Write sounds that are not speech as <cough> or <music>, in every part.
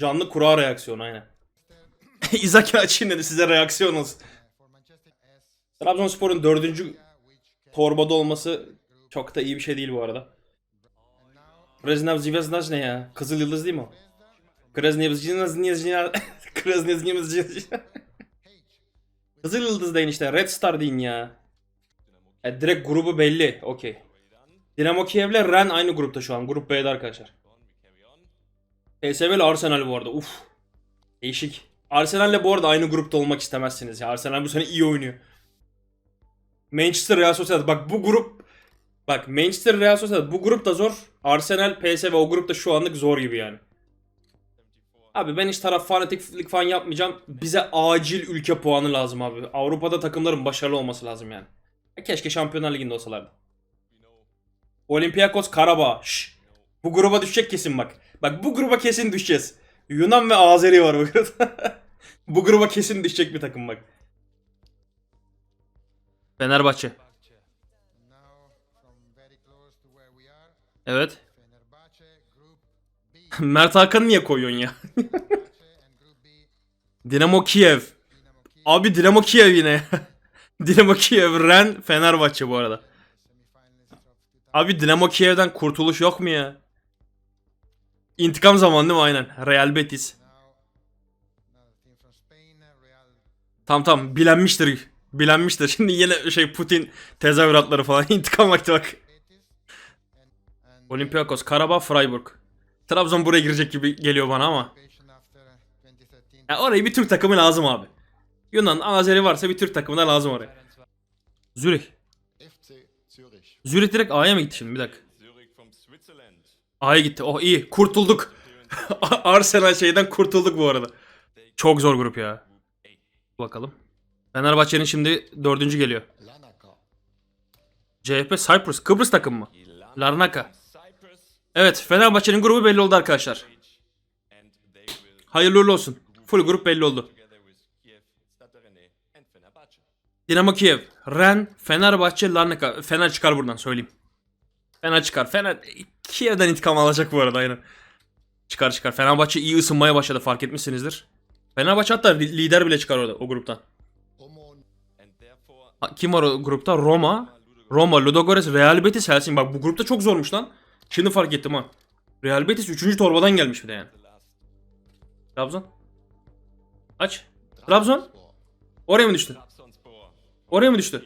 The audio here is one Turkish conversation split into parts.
Canlı kura reaksiyonu aynen. <laughs> İzaki açayım dedi size reaksiyon olsun. Trabzonspor'un dördüncü torbada olması çok da iyi bir şey değil bu arada. Krasnav Zvezda ne ya? Kızıl Yıldız değil mi o? Krasnav Zvezda Krasnav Zvezda Kızıl Yıldız deyin işte. Red Star deyin ya. E, direkt grubu belli. Okey. Dinamo Kiev'le Ren aynı grupta şu an. Grup B'de arkadaşlar. PSV ile Arsenal bu arada. Uf. Değişik. Arsenal'le bu arada aynı grupta olmak istemezsiniz ya. Arsenal bu sene iyi oynuyor. Manchester Real Sociedad. Bak bu grup Bak Manchester Real Sociedad bu grup da zor. Arsenal, PSV o grupta şu anlık zor gibi yani. Abi ben hiç taraf fanatiklik falan yapmayacağım. Bize acil ülke puanı lazım abi. Avrupa'da takımların başarılı olması lazım yani. Keşke Şampiyonlar Ligi'nde olsalardı. Olympiakos Karabağ. Şş. Bu gruba düşecek kesin bak. Bak bu gruba kesin düşeceğiz. Yunan ve Azeri var bu grupta. <laughs> bu gruba kesin düşecek bir takım bak. Fenerbahçe. Evet. <laughs> Mert Hakan'ı niye koyuyorsun ya? <laughs> Dinamo Kiev. Abi Dinamo Kiev yine. Dinamo Kiev, Ren, Fenerbahçe bu arada. semifinalists of 2000. Abi Dinamo Kiev'den kurtuluş yok mu ya? İntikam zamanı değil mi? Aynen. Real Betis. Now another team from Spain, Real Tam tam bilenmiştir. Bilenmiştir. <laughs> Şimdi yine şey Putin tezahüratları falan <laughs> intikam vakti bak. Olympiakos, Karabağ, Freiburg. Trabzon buraya girecek gibi geliyor bana ama. occupation after 2013. Ya oraya bir Türk takımı lazım abi. Yunan, Azeri varsa bir Türk takımı da lazım oraya. Zürich. Zürih direkt A'ya mı gitti şimdi? Bir dakika. A'ya gitti. Oh iyi. Kurtulduk. <laughs> Arsenal şeyden kurtulduk bu arada. Çok zor grup ya. Bakalım. Fenerbahçe'nin şimdi dördüncü geliyor. CHP Cyprus. Kıbrıs takımı mı? Larnaka. Evet Fenerbahçe'nin grubu belli oldu arkadaşlar. Hayırlı uğurlu olsun. Full grup belli oldu. Dinamo Kiev, Ren, Fenerbahçe, Larnaka. Fener çıkar buradan söyleyeyim. Fener çıkar. Fener Kiev'den intikam alacak bu arada aynen. Çıkar çıkar. Fenerbahçe iyi ısınmaya başladı fark etmişsinizdir. Fenerbahçe hatta li- lider bile çıkar orada o gruptan. Kim var o grupta? Roma. Roma, Ludogorets, Real Betis, Helsinki. Bak bu grupta çok zormuş lan. Şimdi fark ettim ha. Real Betis 3. torbadan gelmiş bir de yani. Trabzon. Aç. Trabzon. Oraya mı düştü? Oraya mı düştü?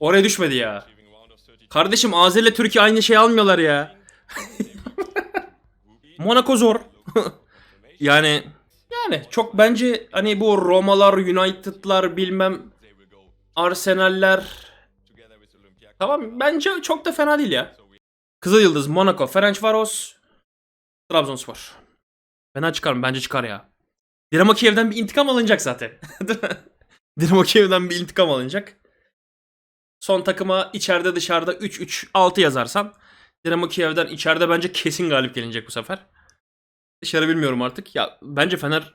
Oraya düşmedi ya. Achieving round of 32. Kardeşim Azeri ile Türkiye aynı şey almıyorlar ya. <laughs> Monaco zor. <laughs> yani yani çok bence hani bu Romalar, United'lar bilmem Arsenal'ler tamam bence çok da fena değil ya. Kızıl Yıldız, Monaco, Ferencvaros, Trabzonspor. Fena çıkar mı? Bence çıkar ya. Dinamo Kiev'den bir intikam alınacak zaten. <laughs> Dinamo Kiev'den bir intikam alınacak. Son takıma içeride dışarıda 3-3-6 yazarsan Dinamo Kiev'den içeride bence kesin galip gelinecek bu sefer. Dışarı bilmiyorum artık. Ya bence Fener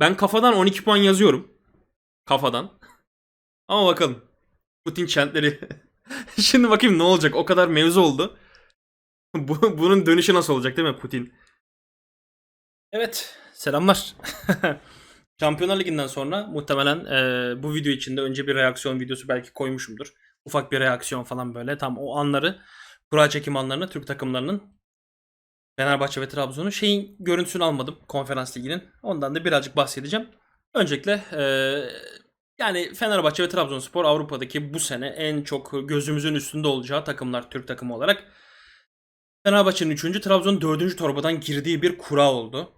Ben kafadan 12 puan yazıyorum. Kafadan. Ama bakalım. Putin çentleri. <laughs> Şimdi bakayım ne olacak. O kadar mevzu oldu. <laughs> Bu, bunun dönüşü nasıl olacak değil mi Putin? Evet. Selamlar. <laughs> Şampiyonlar Ligi'nden sonra muhtemelen e, bu video içinde önce bir reaksiyon videosu belki koymuşumdur. Ufak bir reaksiyon falan böyle. Tam o anları, kura çekim anlarını Türk takımlarının Fenerbahçe ve Trabzon'un şeyin görüntüsünü almadım konferans liginin. Ondan da birazcık bahsedeceğim. Öncelikle e, yani Fenerbahçe ve Trabzonspor Avrupa'daki bu sene en çok gözümüzün üstünde olacağı takımlar Türk takımı olarak. Fenerbahçe'nin 3. Trabzon'un 4. torbadan girdiği bir kura oldu.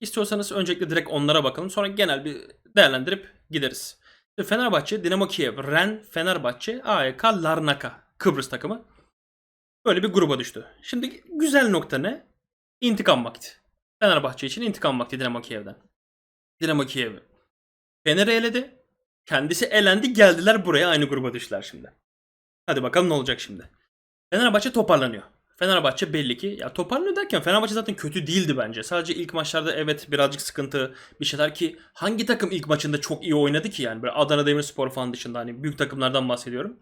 İstiyorsanız öncelikle direkt onlara bakalım. Sonra genel bir değerlendirip gideriz. Fenerbahçe, Dinamo Kiev, Ren, Fenerbahçe, AEK, Larnaka. Kıbrıs takımı. Böyle bir gruba düştü. Şimdi güzel nokta ne? İntikam vakti. Fenerbahçe için intikam vakti Dinamo Kiev'den. Dinamo Kiev Fener'i eledi. Kendisi elendi geldiler buraya aynı gruba düştüler şimdi. Hadi bakalım ne olacak şimdi. Fenerbahçe toparlanıyor. Fenerbahçe belli ki ya toparlanıyor derken Fenerbahçe zaten kötü değildi bence. Sadece ilk maçlarda evet birazcık sıkıntı bir şeyler ki hangi takım ilk maçında çok iyi oynadı ki yani böyle Adana Demirspor falan dışında hani büyük takımlardan bahsediyorum.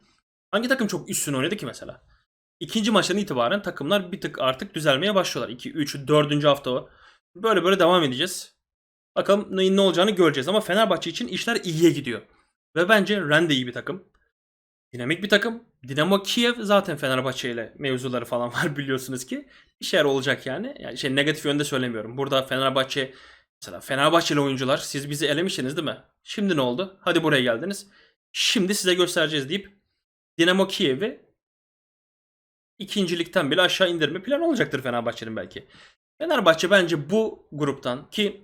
Hangi takım çok üstün oynadı ki mesela? ikinci maçtan itibaren takımlar bir tık artık düzelmeye başlıyorlar. 2, 3, 4. hafta o. Böyle böyle devam edeceğiz. Bakalım ne olacağını göreceğiz. Ama Fenerbahçe için işler iyiye gidiyor. Ve bence Ren de iyi bir takım. Dinamik bir takım. Dinamo Kiev zaten Fenerbahçe ile mevzuları falan <laughs> var biliyorsunuz ki. Bir şeyler olacak yani. Yani şey negatif yönde söylemiyorum. Burada Fenerbahçe mesela Fenerbahçeli oyuncular siz bizi elemiştiniz değil mi? Şimdi ne oldu? Hadi buraya geldiniz. Şimdi size göstereceğiz deyip Dinamo Kiev'i ikincilikten bile aşağı indirme planı olacaktır Fenerbahçe'nin belki. Fenerbahçe bence bu gruptan ki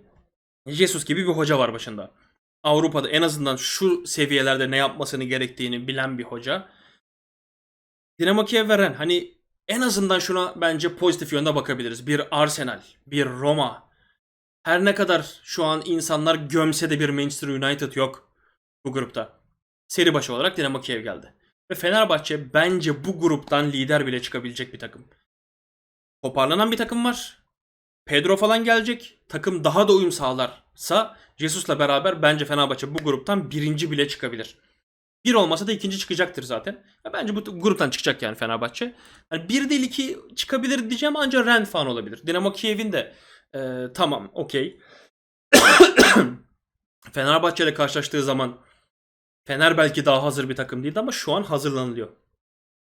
Jesus gibi bir hoca var başında. Avrupa'da en azından şu seviyelerde ne yapmasını gerektiğini bilen bir hoca. Dinamo Kiev veren hani en azından şuna bence pozitif yönde bakabiliriz. Bir Arsenal, bir Roma. Her ne kadar şu an insanlar gömse de bir Manchester United yok bu grupta. Seri başı olarak Dinamo Kiev geldi. Ve Fenerbahçe bence bu gruptan lider bile çıkabilecek bir takım. Toparlanan bir takım var. Pedro falan gelecek. Takım daha da uyum sağlarsa Jesus'la beraber bence Fenerbahçe bu gruptan birinci bile çıkabilir. Bir olmasa da ikinci çıkacaktır zaten. Ya bence bu gruptan çıkacak yani Fenerbahçe. Yani bir değil iki çıkabilir diyeceğim ancak Ren falan olabilir. Dinamo Kiev'in de e, tamam okey. <coughs> Fenerbahçe ile karşılaştığı zaman Fener belki daha hazır bir takım değildi ama şu an hazırlanılıyor.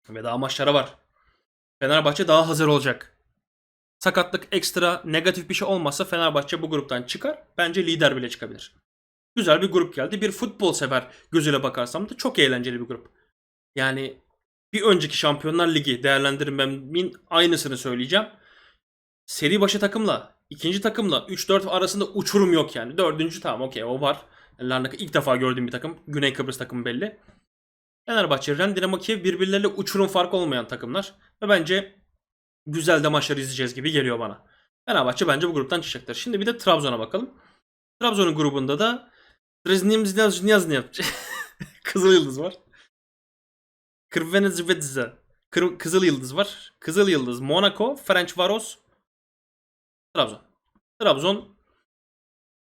Ve daha maçlara var. Fenerbahçe daha hazır olacak. Sakatlık ekstra negatif bir şey olmazsa Fenerbahçe bu gruptan çıkar. Bence lider bile çıkabilir. Güzel bir grup geldi. Bir futbol sever gözüyle bakarsam da çok eğlenceli bir grup. Yani bir önceki Şampiyonlar Ligi değerlendirmemin aynısını söyleyeceğim. Seri başı takımla, ikinci takımla 3-4 arasında uçurum yok yani. Dördüncü tamam okey o var. Larnaka ilk defa gördüğüm bir takım. Güney Kıbrıs takımı belli. Fenerbahçe, Ren, Dinamo Kiev birbirleriyle uçurum farkı olmayan takımlar. Ve bence güzel de maçlar izleyeceğiz gibi geliyor bana. Fenerbahçe bence bu gruptan çıkacaktır. Şimdi bir de Trabzon'a bakalım. Trabzon'un grubunda da Dreznim Znyaznyaznyaz <laughs> Kızıl Yıldız var. Krvenezvedze Kızıl Yıldız var. Kızıl Yıldız, Monaco, French Varos, Trabzon. Trabzon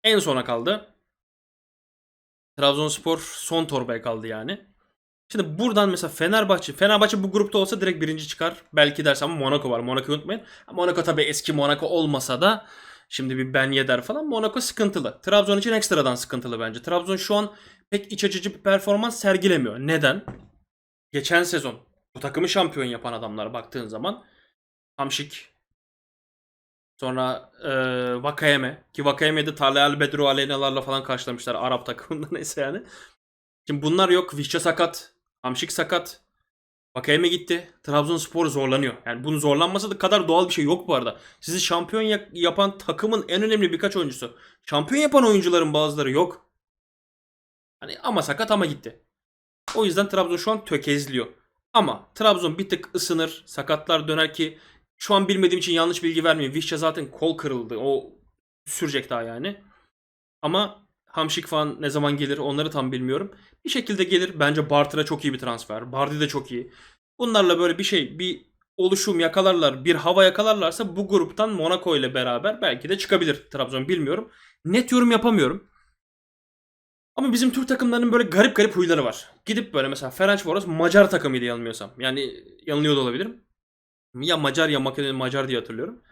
en sona kaldı. Trabzonspor son torbaya kaldı yani. Şimdi buradan mesela Fenerbahçe, Fenerbahçe bu grupta olsa direkt birinci çıkar. Belki dersen ama Monaco var. Monaco'yu unutmayın. Monaco tabii eski Monaco olmasa da şimdi bir Ben Yedder falan Monaco sıkıntılı. Trabzon için ekstradan sıkıntılı bence. Trabzon şu an pek iç açıcı bir performans sergilemiyor. Neden? Geçen sezon bu takımı şampiyon yapan adamlar baktığın zaman Hamşik, Sonra e, Vakayeme ki Vakayeme'de Talha Bedru Aleyna'larla falan karşılamışlar Arap takımında <laughs> neyse yani. Şimdi bunlar yok. Vişça sakat. Hamşik sakat. Vakayeme gitti. Trabzonspor zorlanıyor. Yani bunun zorlanması da kadar doğal bir şey yok bu arada. Sizi şampiyon ya- yapan takımın en önemli birkaç oyuncusu. Şampiyon yapan oyuncuların bazıları yok. Hani ama sakat ama gitti. O yüzden Trabzon şu an tökezliyor. Ama Trabzon bir tık ısınır. Sakatlar döner ki şu an bilmediğim için yanlış bilgi vermeyeyim. Vişça zaten kol kırıldı. O sürecek daha yani. Ama Hamşik falan ne zaman gelir onları tam bilmiyorum. Bir şekilde gelir. Bence Bartra çok iyi bir transfer. Bardi de çok iyi. Bunlarla böyle bir şey, bir oluşum yakalarlar, bir hava yakalarlarsa bu gruptan Monaco ile beraber belki de çıkabilir Trabzon bilmiyorum. Net yorum yapamıyorum. Ama bizim Türk takımlarının böyle garip garip huyları var. Gidip böyle mesela Ferencvaros Macar takımıydı yanılmıyorsam. Yani yanılıyor da olabilirim. Ya Macar ya Makedon Macar diye hatırlıyorum.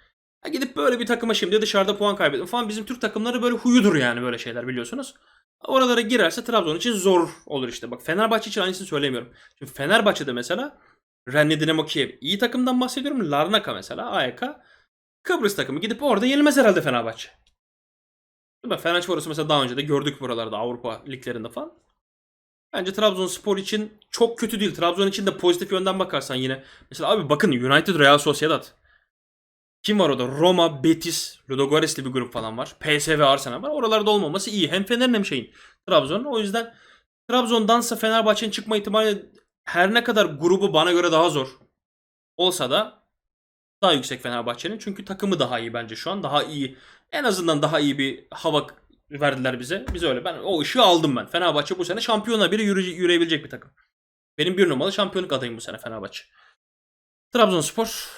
Ya gidip böyle bir takıma şimdi dışarıda puan kaybettim falan. Bizim Türk takımları böyle huyudur yani böyle şeyler biliyorsunuz. Oralara girerse Trabzon için zor olur işte. Bak Fenerbahçe için aynısını söylemiyorum. Şimdi Fenerbahçe'de mesela Rennes Dinamo Kiev iyi takımdan bahsediyorum. Larnaka mesela AYK Kıbrıs takımı gidip orada yenilmez herhalde Fenerbahçe. Değil mi? Fenerbahçe mesela daha önce de gördük buralarda Avrupa liglerinde falan. Bence Trabzonspor için çok kötü değil. Trabzon için de pozitif yönden bakarsan yine. Mesela abi bakın United Real Sociedad. Kim var orada? Roma, Betis, Ludogorets'li bir grup falan var. PSV, Arsenal var. Oralarda olmaması iyi. Hem Fener'in hem şeyin. Trabzon'un. O yüzden Trabzon'dansa Fenerbahçe'nin çıkma ihtimali her ne kadar grubu bana göre daha zor olsa da daha yüksek Fenerbahçe'nin. Çünkü takımı daha iyi bence şu an. Daha iyi. En azından daha iyi bir hava verdiler bize. Biz öyle. Ben o ışığı aldım ben. Fenerbahçe bu sene şampiyona biri yürü, yürüyebilecek bir takım. Benim bir numaralı şampiyonluk adayım bu sene Fenerbahçe. Trabzonspor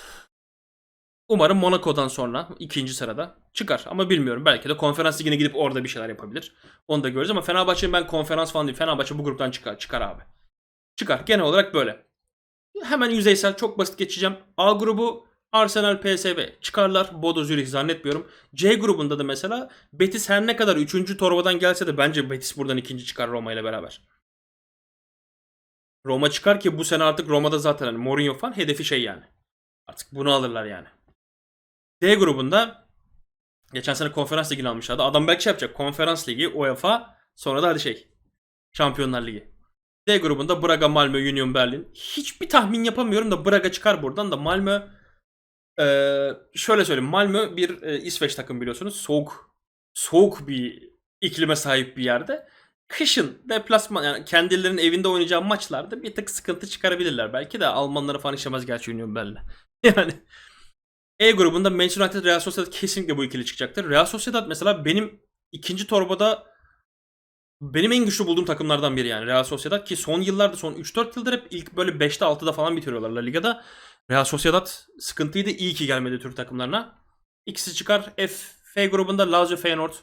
umarım Monaco'dan sonra ikinci sırada çıkar. Ama bilmiyorum. Belki de konferans ligine gidip orada bir şeyler yapabilir. Onu da görürüz ama Fenerbahçe'nin ben konferans falan değil. Fenerbahçe bu gruptan çıkar. Çıkar abi. Çıkar. Genel olarak böyle. Hemen yüzeysel çok basit geçeceğim. A grubu Arsenal, PSV çıkarlar. Bodo Zürich zannetmiyorum. C grubunda da mesela Betis her ne kadar 3. torbadan gelse de bence Betis buradan ikinci çıkar Roma ile beraber. Roma çıkar ki bu sene artık Roma'da zaten hani Mourinho falan hedefi şey yani. Artık bunu alırlar yani. D grubunda geçen sene konferans ligini almışlardı. Adam belki şey yapacak. Konferans ligi, UEFA sonra da hadi şey. Şampiyonlar Ligi. D grubunda Braga, Malmö, Union Berlin. Hiçbir tahmin yapamıyorum da Braga çıkar buradan da Malmö eee, şöyle söyleyeyim. Malmö bir e, İsveç takım biliyorsunuz. Soğuk soğuk bir iklime sahip bir yerde. Kışın deplasman yani kendilerinin evinde oynayacağı maçlarda bir tık sıkıntı çıkarabilirler. Belki de Almanları falan işlemez gerçi Union Berlin. <laughs> Yani E grubunda Manchester United, Real Sociedad kesinlikle bu ikili çıkacaktır. Real Sociedad mesela benim ikinci torbada benim en güçlü bulduğum takımlardan biri yani Real Sociedad ki son yıllarda son 3-4 yıldır hep ilk böyle 5'te 6'da falan bitiriyorlar La Liga'da. Real Sociedad sıkıntıydı iyi ki gelmedi Türk takımlarına. İkisi çıkar. F, F grubunda Lazio Feyenoord.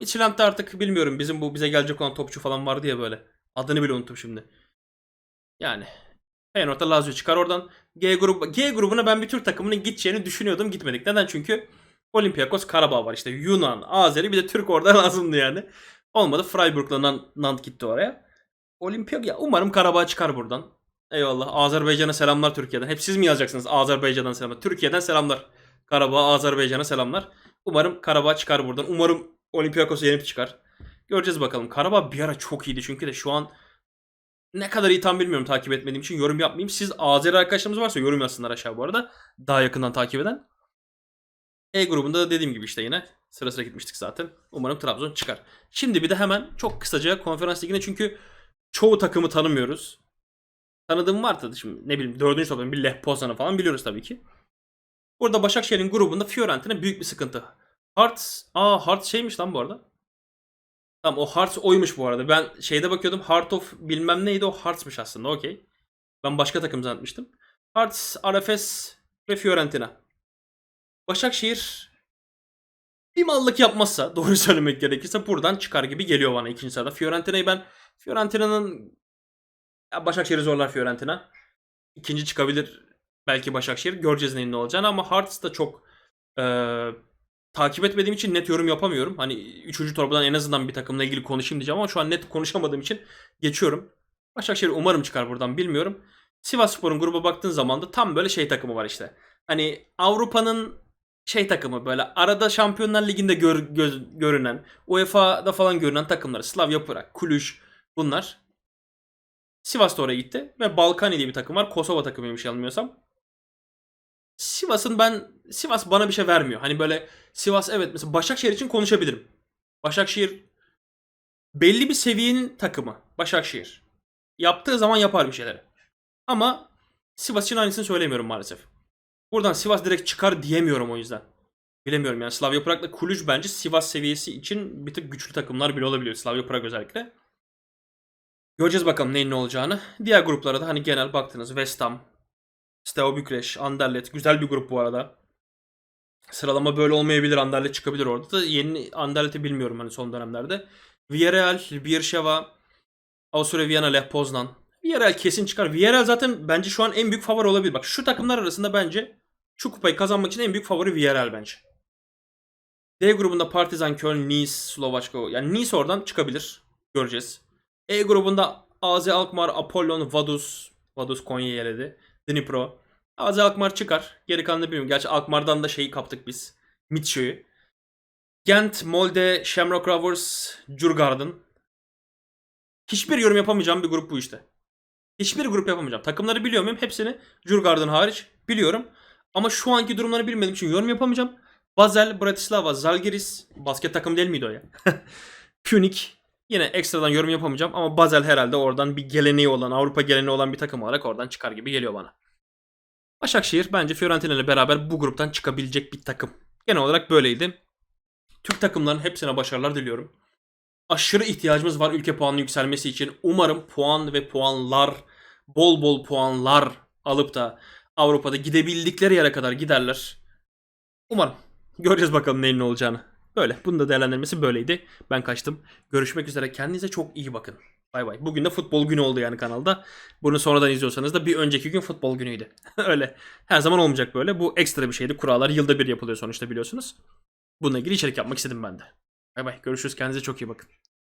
Midtjylland'da artık bilmiyorum bizim bu bize gelecek olan topçu falan vardı ya böyle. Adını bile unuttum şimdi. Yani Feyenoord'da Lazio çıkar oradan. G grubu G grubuna ben bir Türk takımının gideceğini düşünüyordum gitmedik. Neden? Çünkü Olympiakos Karabağ var işte Yunan, Azeri bir de Türk orada <laughs> lazımdı yani. Olmadı Freiburg'la Nan- Nant gitti oraya. Olimpiyak ya umarım Karabağ çıkar buradan. Eyvallah. Azerbaycan'a selamlar Türkiye'den. Hep siz mi yazacaksınız Azerbaycan'dan selamlar? Türkiye'den selamlar. Karabağ, Azerbaycan'a selamlar. Umarım Karabağ çıkar buradan. Umarım Olympiakos'u yenip çıkar. Göreceğiz bakalım. Karabağ bir ara çok iyiydi çünkü de şu an ne kadar iyi tam bilmiyorum takip etmediğim için yorum yapmayayım. Siz Azeri arkadaşlarımız varsa yorum yazsınlar aşağı bu arada. Daha yakından takip eden. E grubunda da dediğim gibi işte yine sıra sıra gitmiştik zaten. Umarım Trabzon çıkar. Şimdi bir de hemen çok kısaca konferans ligine çünkü çoğu takımı tanımıyoruz. Tanıdığım var tabii şimdi ne bileyim dördüncü toplam bir Lech falan biliyoruz tabii ki. Burada Başakşehir'in grubunda Fiorentina büyük bir sıkıntı. Hearts, aa Hearts şeymiş lan bu arada. Tamam o Hearts oymuş bu arada. Ben şeyde bakıyordum Heart of bilmem neydi o Hearts'mış aslında okey. Ben başka takım zannetmiştim. Hearts, Arefes ve Fiorentina. Başakşehir bir mallık yapmazsa <laughs> doğru söylemek gerekirse buradan çıkar gibi geliyor bana ikinci sırada. Fiorentina'yı ben Fiorentina'nın Başakşehir'i zorlar Fiorentina. İkinci çıkabilir belki Başakşehir. Göreceğiz neyin ne olacağını ama Hearts da çok eee, takip etmediğim için net yorum yapamıyorum. Hani 3. torbadan en azından bir takımla ilgili konuşayım diyeceğim ama şu an net konuşamadığım için geçiyorum. Başakşehir umarım çıkar buradan bilmiyorum. Sivasspor'un gruba baktığın zaman da tam böyle şey takımı var işte. Hani Avrupa'nın şey takımı böyle arada Şampiyonlar Ligi'nde gör- göz- görünen, UEFA'da falan görünen takımlar. Slavia Prag, Cluj bunlar. Sivas da oraya gitti ve Balkani diye bir takım var. Kosova takımıymış yanılmıyorsam. Sivas'ın ben Sivas bana bir şey vermiyor. Hani böyle Sivas evet mesela Başakşehir için konuşabilirim. Başakşehir belli bir seviyenin takımı. Başakşehir. Yaptığı zaman yapar bir şeyleri. Ama Sivas için aynısını söylemiyorum maalesef. Buradan Sivas direkt çıkar diyemiyorum o yüzden. Bilemiyorum yani Slavia Prag'la Cluj bence Sivas seviyesi için bir tık güçlü takımlar bile olabiliyor. Slavia Prag özellikle. Göreceğiz bakalım neyin ne olacağını. Diğer gruplara da hani genel baktınız. West Ham, Steaua Bükreş, Anderlet. Güzel bir grup bu arada. Sıralama böyle olmayabilir. Anderlet çıkabilir orada da. Yeni Anderlet'i bilmiyorum hani son dönemlerde. Villarreal, Beersheva, Avusturya Viyana, Lech Poznan. Villarreal kesin çıkar. Villarreal zaten bence şu an en büyük favori olabilir. Bak şu takımlar arasında bence şu kupayı kazanmak için en büyük favori Villarreal bence. D grubunda Partizan, Köln, Nice, Slovaçko. Yani Nice oradan çıkabilir. Göreceğiz. E grubunda AZ Alkmaar, Apollon, Vaduz. Vaduz Konya'yı eledi. Dnipro. AZ Alkmaar çıkar. Geri kalanını bilmiyorum. Gerçi Alkmaar'dan da şeyi kaptık biz. Mitcho'yu. Gent, Molde, Shamrock Rovers, Djurgården. Hiçbir yorum yapamayacağım bir grup bu işte. Hiçbir grup yapamayacağım. Takımları biliyor muyum? Hepsini Djurgården hariç biliyorum. Ama şu anki durumları bilmediğim için yorum yapamayacağım. Basel, Bratislava, Zalgiris. Basket takım değil miydi o ya? <laughs> Punic. Yine ekstradan yorum yapamayacağım ama Basel herhalde oradan bir geleneği olan, Avrupa geleneği olan bir takım olarak oradan çıkar gibi geliyor bana. Başakşehir bence Fiorentina ile beraber bu gruptan çıkabilecek bir takım. Genel olarak böyleydi. Türk takımların hepsine başarılar diliyorum. Aşırı ihtiyacımız var ülke puanının yükselmesi için. Umarım puan ve puanlar, bol bol puanlar alıp da Avrupa'da gidebildikleri yere kadar giderler. Umarım. Göreceğiz bakalım neyin ne olacağını. Böyle. Bunun da değerlendirmesi böyleydi. Ben kaçtım. Görüşmek üzere. Kendinize çok iyi bakın. Bay Bay. Bugün de futbol günü oldu yani kanalda. Bunu sonradan izliyorsanız da bir önceki gün futbol günüydü. <laughs> Öyle. Her zaman olmayacak böyle. Bu ekstra bir şeydi. Kurallar yılda bir yapılıyor sonuçta biliyorsunuz. Bununla ilgili içerik yapmak istedim ben de. Bay bay. Görüşürüz. Kendinize çok iyi bakın.